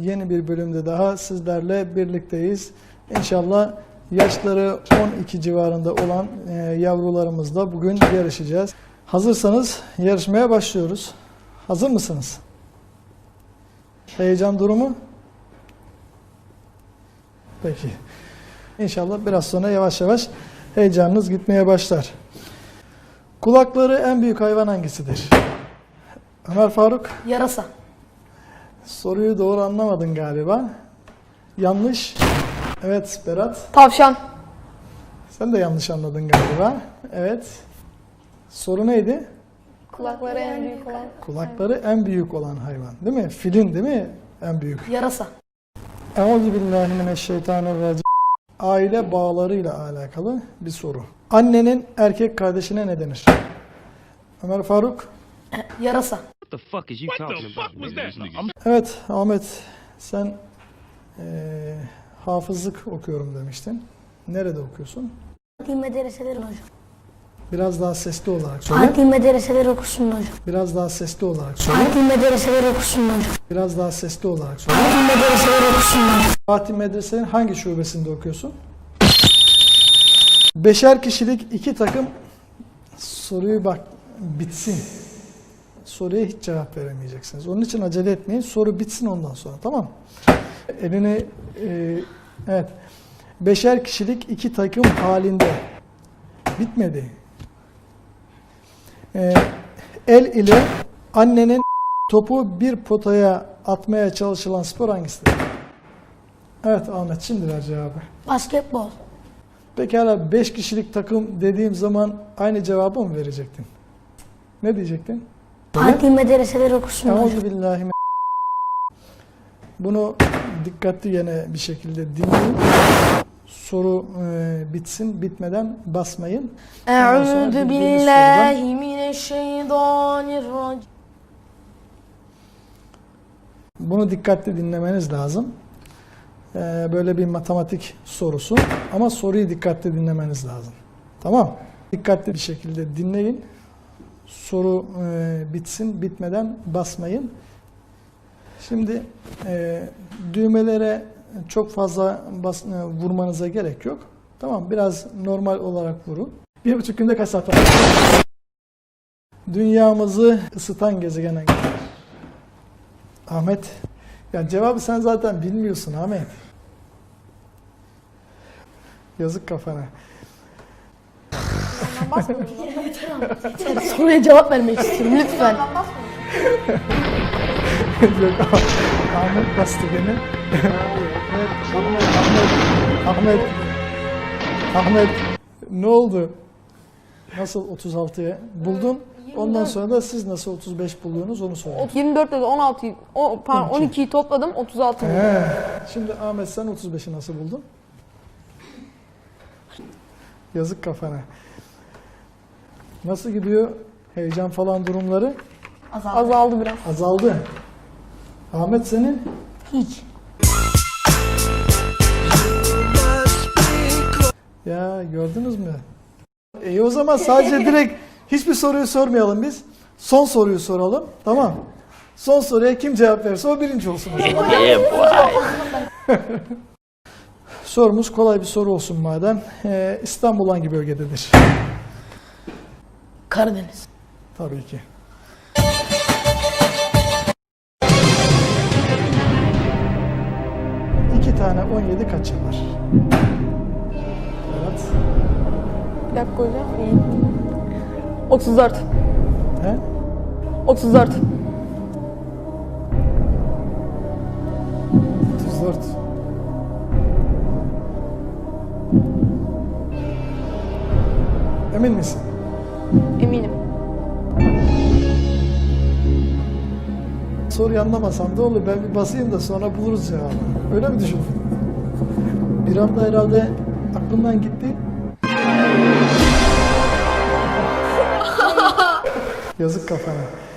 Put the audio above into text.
Yeni bir bölümde daha sizlerle birlikteyiz. İnşallah yaşları 12 civarında olan e, yavrularımızla bugün yarışacağız. Hazırsanız yarışmaya başlıyoruz. Hazır mısınız? Heyecan durumu? Peki. İnşallah biraz sonra yavaş yavaş heyecanınız gitmeye başlar. Kulakları en büyük hayvan hangisidir? Ömer Faruk? Yarasa. Soruyu doğru anlamadın galiba. Yanlış. Evet Berat. Tavşan. Sen de yanlış anladın galiba. Evet. Soru neydi? Kulakları en büyük olan. Kulakları en büyük olan hayvan. Değil mi? Filin değil mi? En büyük. Yarasa. Euzubillahimineşşeytanirracim. Aile bağlarıyla alakalı bir soru. Annenin erkek kardeşine ne denir? Ömer Faruk. Yarasa. What the fuck is you talking about? nigga? I'm Evet Ahmet sen eee, hafızlık okuyorum demiştin. Nerede okuyorsun? Adli medreseler hocam. Biraz daha sesli olarak söyle. Adli medreseler okusun hocam. Biraz daha sesli olarak söyle. Adli medreseler okusun hocam. Biraz daha sesli olarak söyle. Adli medreseler okusun hocam. Fatih Medrese'nin hangi şubesinde okuyorsun? Beşer kişilik iki takım soruyu bak bitsin. Soruya hiç cevap veremeyeceksiniz. Onun için acele etmeyin. Soru bitsin ondan sonra tamam mı? Elini e, evet. Beşer kişilik iki takım halinde bitmedi. E, el ile annenin topu bir potaya atmaya çalışılan spor hangisidir? Evet Ahmet şimdi ver cevabı. Basketbol. Pekala 5 kişilik takım dediğim zaman aynı cevabı mı verecektin? Ne diyecektin? Adli medreseler okusun hocam. Euzubillahi Bunu dikkatli gene bir şekilde dinleyin. Soru e, bitsin, bitmeden basmayın. Bildiğiniz billahi mineşşeytanirracim. Bunu dikkatli dinlemeniz lazım. Ee, böyle bir matematik sorusu ama soruyu dikkatli dinlemeniz lazım. Tamam? Dikkatli bir şekilde dinleyin. Soru e, bitsin, bitmeden basmayın. Şimdi e, düğmelere çok fazla bas, e, vurmanıza gerek yok. Tamam, biraz normal olarak vurun. Bir buçuk günde var? Dünyamızı ısıtan gezegen hangisi? Ahmet. Ya cevabı sen zaten bilmiyorsun Ahmet. Yazık kafana. Soruya cevap vermek istiyorum lütfen. Yok Ahmet bastı beni. evet, Ahmet, Ahmet, Ahmet, Ahmet. Ne oldu? Nasıl 36'ya buldun? Ondan sonra da siz nasıl 35 buluyorsunuz onu söyleyin. 24 dedi 16, o, pardon 12. 12'yi topladım 36 buldum. He. Şimdi Ahmet sen 35'i nasıl buldun? Yazık kafana. Nasıl gidiyor heyecan falan durumları? Azaldı biraz. Azaldı. Ahmet senin? Hiç. Ya gördünüz mü? İyi o zaman sadece direkt hiçbir soruyu sormayalım biz. Son soruyu soralım. Tamam. Son soruya kim cevap verirse o birinci olsun. o zaman. Sorumuz kolay bir soru olsun madem. Ee, İstanbul hangi bölgededir? Karadeniz. Tabii ki. İki tane 17 kaç yapar? Evet. Bir dakika hocam. 34. He? 34. 34. Emin misin? Soruyu anlamasam da olur. Ben bir basayım da sonra buluruz cevabı. Öyle mi düşündün? Bir anda herhalde aklımdan gitti. Yazık kafana.